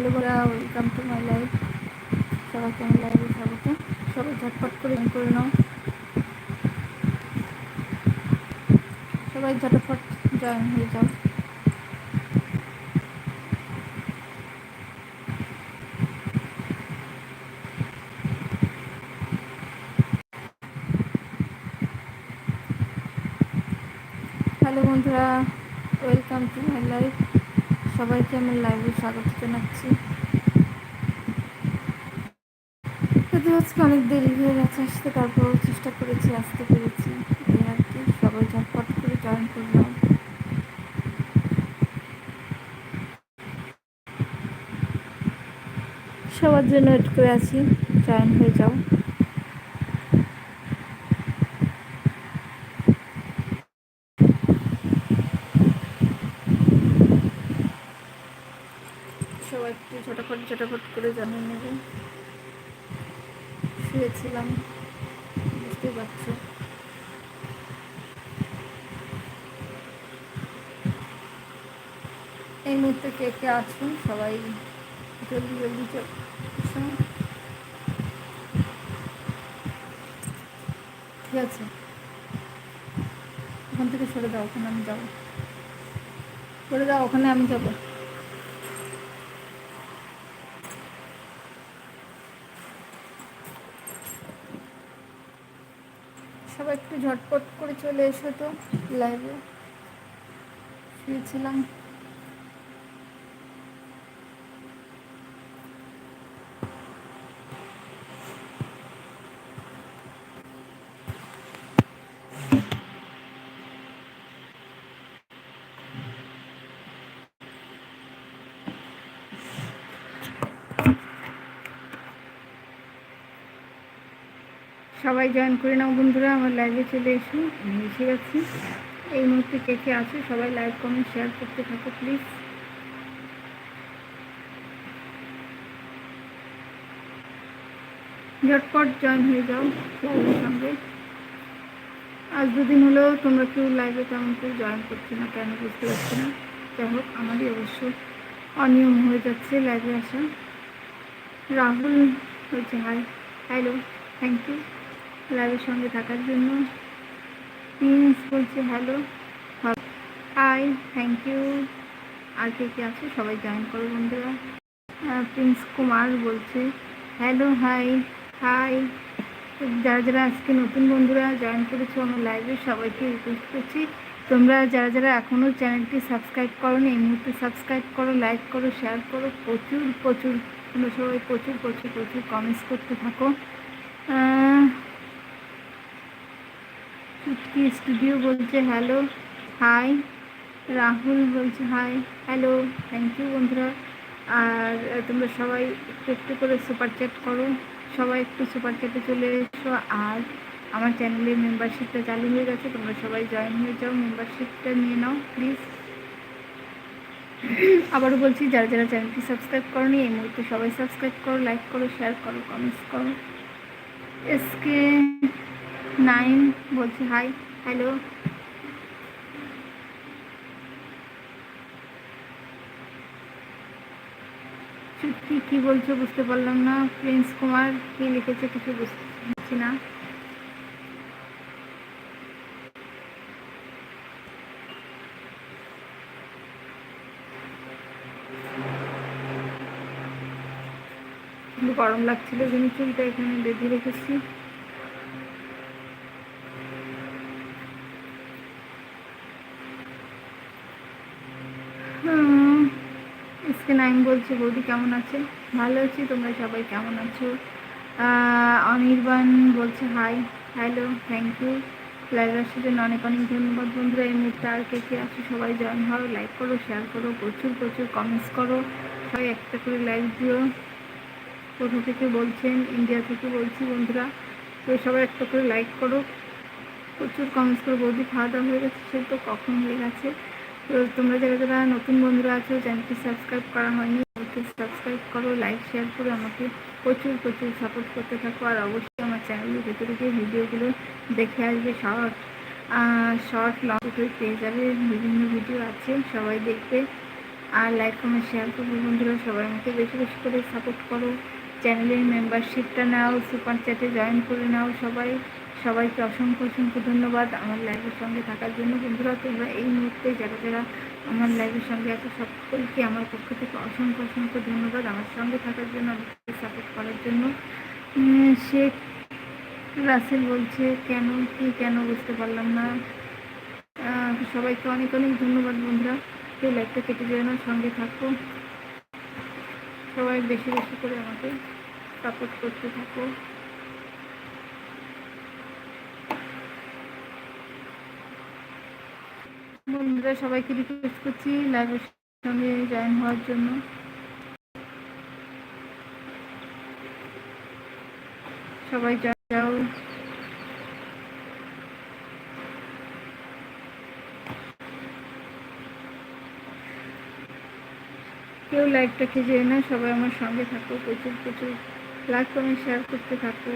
Hello বলা welcome to my life সবাইকে আমার লাইভে স্বাগত। সবাই ঝটপট করে করে নাও। সবাই ঝটপট জয়েন হয়ে যাও। হ্যালো বন্ধুরা ওয়েলকাম টু মাই লাইফ সবাইকে আমার লাইভে স্বাগত জানাচ্ছি। যদিও আজকে অনেক দেরি হয়ে গেছে, আসতে তারপরেও চেষ্টা করেছি, আসতে পেরেছি। আর কি, সবাই ঝটপট করে জয়েন করলাম। সবার জন্য ওয়েট করে আছি জয়েন হয়ে যাও সবাই একটু ঝটাফট ঝটাফট করে জানিয়ে নেবে। শুয়েছিলাম বুঝতে পারছ। এই মুহূর্তে কে কে আছেন সবাই জলদি জলদি ঠিক আছে। ওখান থেকে সরে দাও, ওখানে আমি যাব। সরে দাও, ওখানে আমি যাব সবাই একটু ঝটপট করে চলে এসো তো লাইভে শুয়েছিলাম। সবাই জয়েন করে নাও বন্ধুরা, আমার লাইভে চলে এসো, আমি এসে গেছি। এই মুহূর্তে কে কে আছে সবাই লাইভ কমেন্ট শেয়ার করতে থাকো প্লিজ ঝটপট জয়েন হয়ে যাও লাইভের সঙ্গে। আজ দুদিন হলো তোমরা কেউ লাইভে তেমন কেউ জয়েন করছে না, কেন বুঝতে পারছি না? যাই হোক, আমারই অবশ্য অনিয়ম হয়ে যাচ্ছে লাইভে আসা। রাহুল বলছে হাই হ্যালো থ্যাংক ইউ লাইভের সঙ্গে থাকার জন্য। প্রিন্স বলছে হ্যালো। হাই থ্যাংক ইউ আর কে কে আছে? সবাই জয়েন করো বন্ধুরা। প্রিন্স কুমার বলছে হ্যালো হাই হাই যারা যারা আজকে নতুন বন্ধুরা জয়েন করেছ আমার লাইভে সবাইকে রিকোয়েস্ট করছি, তোমরা যারা যারা এখনও চ্যানেলটি সাবস্ক্রাইব করো না এই মুহূর্তে সাবস্ক্রাইব করো লাইক করো শেয়ার করো। প্রচুর প্রচুর, তোমরা সবাই প্রচুর প্রচুর প্রচুর কমেন্টস করতে থাকো। চুটকি স্টুডিও বলছে, হ্যালো, হাই। রাহুল বলছে, হাই, হ্যালো থ্যাংক ইউ বন্ধুরা। আর তোমরা সবাই একটু একটু করে সুপার চ্যাট করো। সবাই একটু সুপার চ্যাটে চলে এসো। আর আমার চ্যানেলের মেম্বারশিপটা চালু হয়ে গেছে। তোমরা সবাই জয়েন হয়ে যাও মেম্বারশিপটা নিয়ে নাও প্লিজ আবারও বলছি, যারা যারা চ্যানেলটি সাবস্ক্রাইব করনি, এই মুহূর্তে সবাই সাবস্ক্রাইব করো লাইক করো শেয়ার করো কমেন্টস করো। এসকে নাইন বলছি হাই হ্যালো কি কি বলছো বুঝতে পারলাম না। প্রিন্স কুমার, কি লিখেছে কিছু বুঝতে পারছি না। গরম লাগছিল জন্য চুলটা এখানে বেঁধে রেখেছি। এসকে নাইন বলছে, বৌদি কেমন আছে? ভালো আছি, তোমরা সবাই কেমন আছো? অনির্বাণ বলছে hi hello thank you live আসার জন্য অনেক অনেক ধন্যবাদ বন্ধুরা। এই মুহূর্তে আর কে কে আছে সবাই জয়েন হও লাইক করো শেয়ার করো, প্রচুর প্রচুর কমেন্টস করো। সবাই একটা করে লাইক দিও। কোথা থেকে বলছেন? ইন্ডিয়া থেকে বলছি বন্ধুরা। তো সবাই একটা করে লাইক করো। প্রচুর কমেন্টস করো। বৌদি খাওয়া দাওয়া হয়ে গেছে, সে তো কখন হয়ে গেছে? তো তোমরা যারা যারা নতুন বন্ধুরা আছো, চ্যানেলটি সাবস্ক্রাইব করা হয়নি, চ্যানেলটি সাবস্ক্রাইব করো, লাইক শেয়ার করে আমাকে প্রচুর প্রচুর সাপোর্ট করতে থাকো। আর অবশ্যই আমার চ্যানেলের ভেতরে গিয়ে ভিডিওগুলো দেখে আসবে শর্ট শর্ট লং পেয়ে যাবে। বিভিন্ন ভিডিও আছে, সবাই দেখবে। আর লাইক কমেন্ট শেয়ার করব বন্ধুরা, সবাই আমাকে বেশি বেশি করে সাপোর্ট করো। চ্যানেলের মেম্বারশিপটা নাও সুপার চ্যাটে জয়েন করে নাও সবাই। সবাইকে অসংখ্য অসংখ্য ধন্যবাদ আমার লাইভের সঙ্গে থাকার জন্য। বন্ধুরা, তোমরা এই মুহূর্তে যারা যারা আমার লাইভের সঙ্গে আছো, সকলকে আমার পক্ষ থেকে অসংখ্য অসংখ্য ধন্যবাদ আমার সঙ্গে থাকার জন্য, আমাকে সাপোর্ট করার জন্য। শেখ রাসেল বলছে, কেন, কি, কেন বুঝতে পারলাম না। সবাইকে অনেক অনেক ধন্যবাদ বন্ধুরা। কেউ লাইভটা কেটে যায় না, সঙ্গে থাকো। সবাই বেশি বেশি করে আমাকে সাপোর্ট করতে থাকো। বন্ধুরা, সবাইকে রিকোয়েস্ট করছি লাইভের সঙ্গে জয়েন হওয়ার জন্য। সবাই যাও। কেউ লাইভটাকে যেয়ে না, সবাই আমার সঙ্গে থাকো, প্রচুর প্রচুর লাইক কমেন্ট শেয়ার করতে থাকো।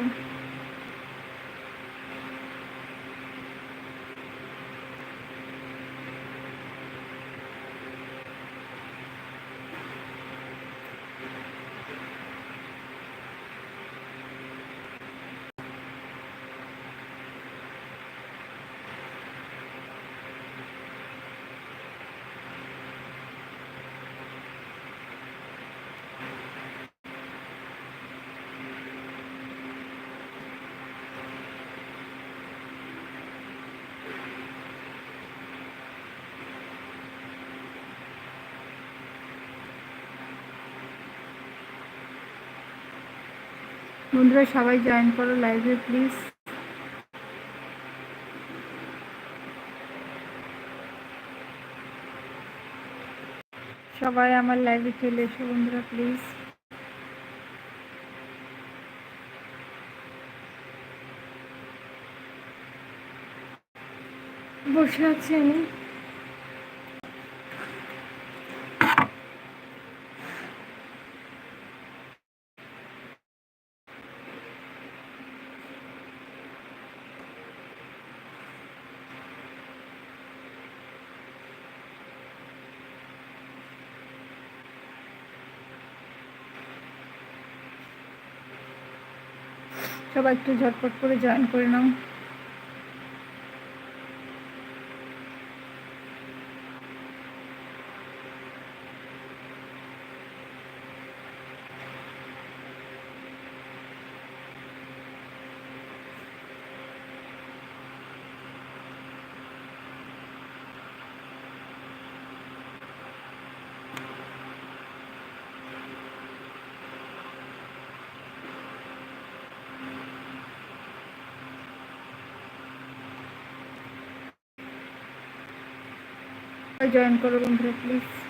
বন্ধুরা, সবাই জয়েন করো লাইভে প্লিজ সবাই আমার লাইভে চলে এসো বন্ধুরা প্লিজ বসে আছি আমি। সবাই একটু ঝটপট করে জয়েন করে নাও। জয়েন করো বন্ধুরা প্লিজ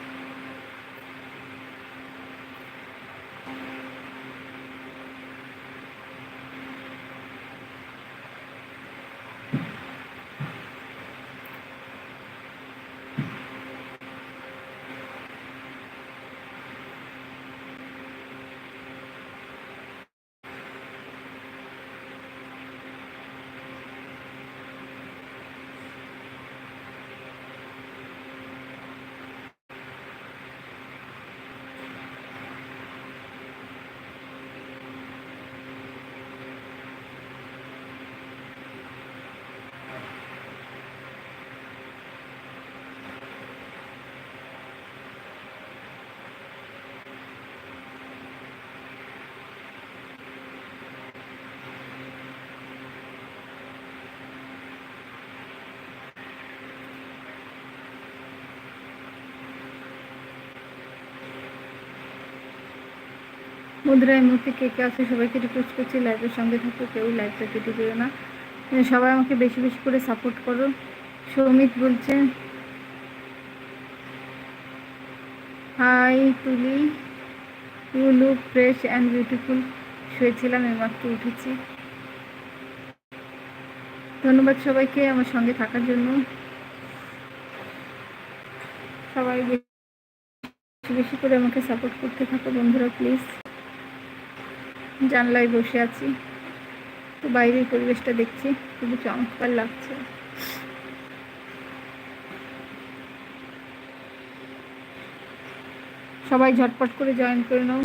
বন্ধুরা এই মুহূর্তে কে কে আছে সবাইকে রিকোয়েস্ট করছি লাইভের সঙ্গে থাকো, কেউ লাইভটা কেটে দিও না। সবাই আমাকে বেশি বেশি করে সাপোর্ট করো। সৌমিত বলছে hi Tuli. You look fresh and beautiful শুয়েছিলাম, এইমাত্র উঠেছি। ধন্যবাদ সবাইকে আমার সঙ্গে থাকার জন্য। সবাই বেশি বেশি করে আমাকে সাপোর্ট করতে থাকো বন্ধুরা প্লিজ জানলায় বসে আছি। তো বাইরের পরিবেশটা দেখছি, খুবই চমৎকার লাগছে। সবাই ঝটপট করে জয়েন করে নাও।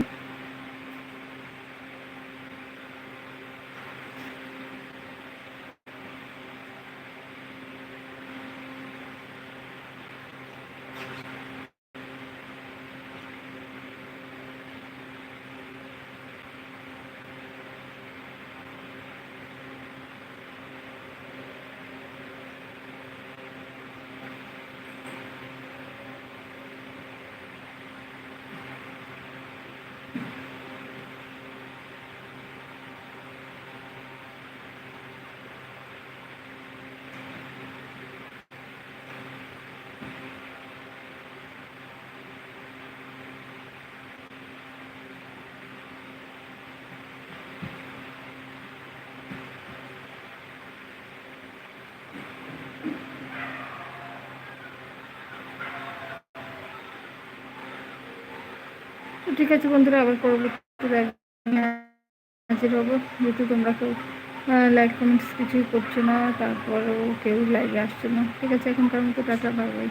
ঠিক আছে বন্ধুরা, আবার পরবর্তী হাজির হব। যেহেতু তোমরা কেউ লাইক কমেন্টস কিছুই করছ না, তারপরও কেউ লাইভে আসছে না। ঠিক আছে, এখনকার মতো টাটা বাই